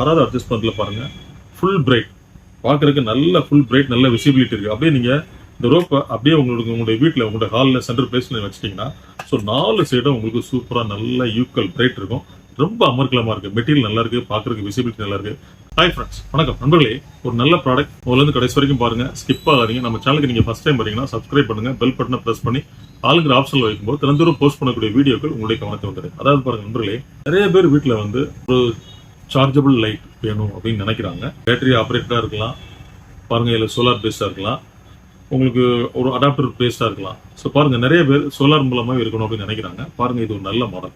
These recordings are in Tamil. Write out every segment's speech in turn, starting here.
ஆறாவது பண்ணல பாருங்க. ஃபுல் பிரைட் பார்க்கறதுக்கு நல்ல ஃபுல் பிரைட் நல்ல விசிபிலிட்டி இருக்கு. அப்படியே நீங்க இந்த ரோப்பை அப்படியே உங்களுக்கு உங்களுடைய வீட்டில் உங்களுடைய ஹாலில் சென்டர் பிளேஸ்ல வச்சிட்டீங்கன்னா ஸோ நாலு சைடும் உங்களுக்கு சூப்பராக நல்ல யூக்கல் பிரைட் இருக்கும். ரொம்ப அமர்க்கலமாக இருக்கு. மெட்டீரியல் நல்லா இருக்கு. பார்க்குறதுக்கு விசிபிலிட்டி நல்லா இருக்கு. ஹாய் ஃப்ரெண்ட்ஸ் வணக்கம். நண்பர்களே ஒரு நல்ல ப்ராடக்ட் முதல்ல கடைசி வரைக்கும் பாருங்க. ஸ்கிப் ஆகாதீங்க. நம்ம சேனலுக்கு நீங்கள் ஃபஸ்ட் டைம் வரீங்கன்னா சப்ஸ்கிரைப் பண்ணுங்கள் பெல் பட்டனை ப்ரெஸ் பண்ணி ஆளுங்கிற ஆப்ஷனில் வைக்கும்போது தினந்தோறும் போஸ்ட் பண்ணக்கூடிய வீடியோக்கள் உங்களுடைய கவனத்தை வந்துடும் அதாவது பாருங்கள் நண்பர்களே நிறைய பேர் வீட்டில் வந்து ஒரு சார்ஜபிள் லைட் வேணும் அப்படின்னு நினைக்கிறாங்க. பேட்டரி ஆப்ரேட்டடாக இருக்கலாம். பாருங்க இதில் சோலார் பேஸ்டா இருக்கலாம். உங்களுக்கு ஒரு அடாப்டர் பேஸ்டா இருக்கலாம். ஸோ பாருங்க நிறைய பேர் சோலார் மூலமா இருக்கணும் அப்படின்னு நினைக்கிறாங்க. பாருங்க இது ஒரு நல்ல மாடல்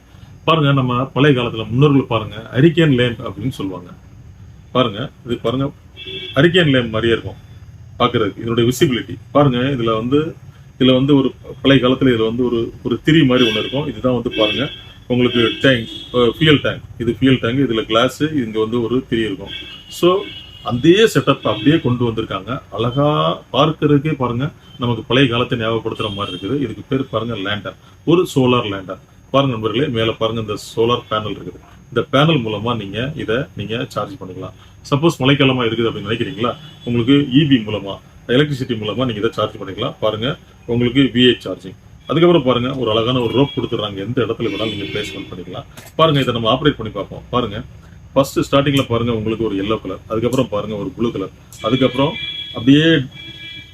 பாருங்க நம்ம பழைய காலத்துல முன்னோர்கள் பாருங்க ஹரிக்கேன் லேம்ப் அப்படின்னு சொல்லுவாங்க. பாருங்க இது பாருங்க ஹரிக்கேன் லேம்ப் மாதிரியே இருக்கும். பார்க்குறதுக்கு இதனுடைய விசிபிலிட்டி பாருங்க இதுல வந்து இதுல வந்து ஒரு பழைய காலத்துல இதில் வந்து ஒரு ஒரு திரி மாதிரி ஒன்று இருக்கும். இதுதான் வந்து பாருங்க உங்களுக்கு டேங்க் ஃபியல் டேங்க் இது ஃபியல் டேங்க் இதில் கிளாஸு இங்கே வந்து ஒரு திரி இருக்கும். ஸோ அதே செட்டப் அப்படியே கொண்டு வந்திருக்காங்க. அழகா பார்க்கறதுக்கே பாருங்க. நமக்கு பழைய காலத்தை ஞாபகப்படுத்துற மாதிரி இருக்குது. இதுக்கு பேர் பாருங்க லேண்டர் ஒரு சோலார் லேண்டர் பாருங்க நண்பர்களே மேல பாருங்க இந்த சோலார் பேனல் இருக்குது. இந்த பேனல் மூலமா நீங்க இதை நீங்க சார்ஜ் பண்ணிக்கலாம். சப்போஸ் மழைக்காலமா இருக்குது அப்படின்னு நினைக்கிறீங்களா? உங்களுக்கு இபி மூலமா எலக்ட்ரிசிட்டி மூலமா நீங்க இதை சார்ஜ் பண்ணிக்கலாம். பாருங்க உங்களுக்கு விஏ சார்ஜிங் அதுக்கப்புறம் பாருங்க ஒரு அழகான ஒரு ரோப் கொடுத்துறாங்க எந்த இடத்துல வேணாலும் நீங்க பிளேஸ்மெண்ட் பண்ணிக்கலாம். பாருங்க இதை நம்ம ஆப்ரேட் பண்ணி பார்ப்போம். பாருங்க ஃபர்ஸ்ட் ஸ்டார்டிங்ல பாருங்க உங்களுக்கு ஒரு எல்லோ கலர் அதுக்கப்புறம் பாருங்க ஒரு ப்ளூ கலர் அதுக்கப்புறம் அப்படியே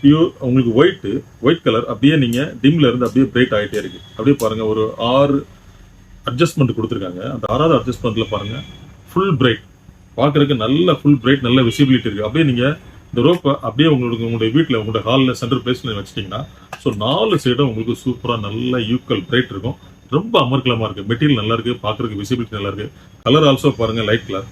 பியூர் உங்களுக்கு ஒயிட் ஒயிட் கலர் அப்படியே நீங்க டிம்ல இருந்து அப்படியே பிரைட் ஆகிட்டே இருக்கு. அப்படியே பாருங்க ஒரு ஆறு அட்ஜஸ்ட்மெண்ட் கொடுத்துருக்காங்க. அந்த ஆறாவது அட்ஜஸ்ட்மெண்ட்ல பாருங்க ஃபுல் பிரைட் பார்க்குறதுக்கு நல்ல ஃபுல் பிரைட் நல்ல விசிபிலிட்டி இருக்கு. அப்படியே நீங்கள் இந்த ரோப்பை அப்படியே உங்களுக்கு உங்களுடைய வீட்டில் உங்களுடைய ஹாலில் சென்டர் பிளேஸில் வச்சிட்டீங்கன்னா ஸோ நாலு சைடும் உங்களுக்கு சூப்பராக நல்ல யூக்கல் பிரைட் இருக்கும். ரொம்ப அமர்க்கலமா இருக்குது மெட்டீரியல் நல்லா இருக்குது பார்க்கறதுக்கு விசிபிலிட்டி நல்லா இருக்குது கலர் ஆல்சோ பாருங்க லைட் கலர்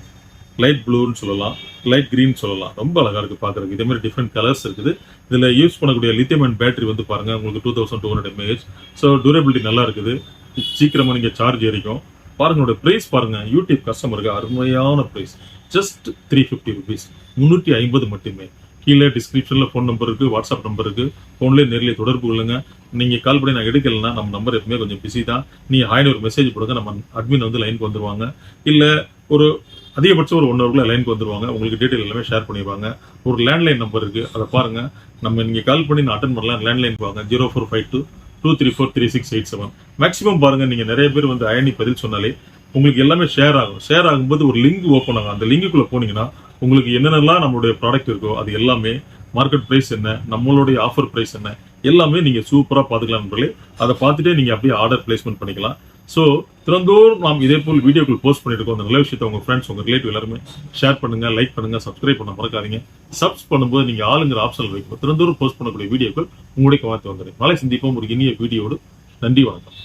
லைட் ப்ளூன்னு சொல்லலாம் லைட் கிரீன் சொல்லலாம். ரொம்ப அழகா இருக்கு பார்க்கறதுக்கு. இதே மாதிரி டிஃப்ரெண்ட் கலர்ஸ் இருக்குது. இதில் யூஸ் பண்ணக்கூடிய லித்தியம் அண்ட் பேட்டரி வந்து பாருங்க உங்களுக்கு two thousand two hundred mAh so durability நல்லா இருக்குது. சீக்கிரமாக நீங்கள் சார்ஜ் ஏறிக்கும். பாருங்க ப்ரைஸ் பாருங்க. யூடியூப் கஸ்டமருக்கு அருமையான price just three fifty rupees முந்நூற்றி ஐம்பது மட்டுமே. கீழே டிஸ்கிரிப்ஷனில் ஃபோன் நம்பர் இருக்குது வாட்ஸ்அப் நம்பர் இருக்குது ஃபோன்லேயே நேரிலே தொடர்பு கொள்ளுங்க. நீங்கள் கால் பண்ணி நான் எடுக்கலைன்னா நம்ம நம்பர் எப்பவுமே கொஞ்சம் பிஸி தான். நீங்கள் ஹாய்னு ஒரு மெசேஜ் போடுங்க நம்ம அட்மின் வந்து லைனுக்கு வந்துருவாங்க. இல்லை ஒரு அதிகபட்சம் ஒரு ஒன் ஹவர்க்குள்ள லைனுக்கு வந்துருவாங்க. உங்களுக்கு டீட்டெயில் எல்லாமே ஷேர் பண்ணிடுவாங்க. ஒரு லேண்ட்லைன் நம்பர் இருக்குது அதை பாருங்கள் நம்ம நீங்கள் கால் பண்ணி நான் அட்டன் பண்ணலாம். லேண்ட்லைன் வாங்க. Zero four five two two three four three six eight seven maximum பாருங்கள் நீங்கள் நிறைய பேர் வந்து அயனி பதில் சொன்னாலே உங்களுக்கு எல்லாமே ஷேர் ஆகும். ஷேர் ஆகும்போது ஒரு லிங்க் ஓப்பன் ஆகும். அந்த லிங்குக்குள்ளே போனீங்கன்னா உங்களுக்கு என்னென்னலாம் நம்மளுடைய ப்ராடக்ட் இருக்கோ அது எல்லாமே மார்க்கெட் ப்ரைஸ் என்ன நம்மளுடைய ஆஃபர் ப்ரைஸ் என்ன எல்லாமே நீங்கள் சூப்பராக பார்த்துக்கலாம் நண்பர்களே. அதை பார்த்துட்டே நீங்கள் அப்படியே ஆர்டர் பிளேஸ்மெண்ட் பண்ணிக்கலாம். ஸோ திறந்தோறும் நாம் இதே போல் வீடியோக்கள் போஸ்ட் பண்ணிட்டு இருக்கோம் அந்த நல்ல விஷயத்தை உங்க ஃப்ரெண்ட்ஸ் உங்கள் ரிலேட்டிவ் எல்லாருமே ஷேர் பண்ணுங்க லைக் பண்ணுங்க சப்ஸ்கிரைப் பண்ண மறக்காதீங்க. சப்ஸ் பண்ணும்போது நீங்கள் ஆளுங்கிற ஆப்ஷன் வைக்கும் திறந்தோறும் போஸ்ட் பண்ணக்கூடிய வீடியோக்கள் உங்களுடைய கவனத்தை வந்துடும். நாளை சந்திப்போம் ஒரு இனிய வீடியோடு நன்றி வணக்கம்.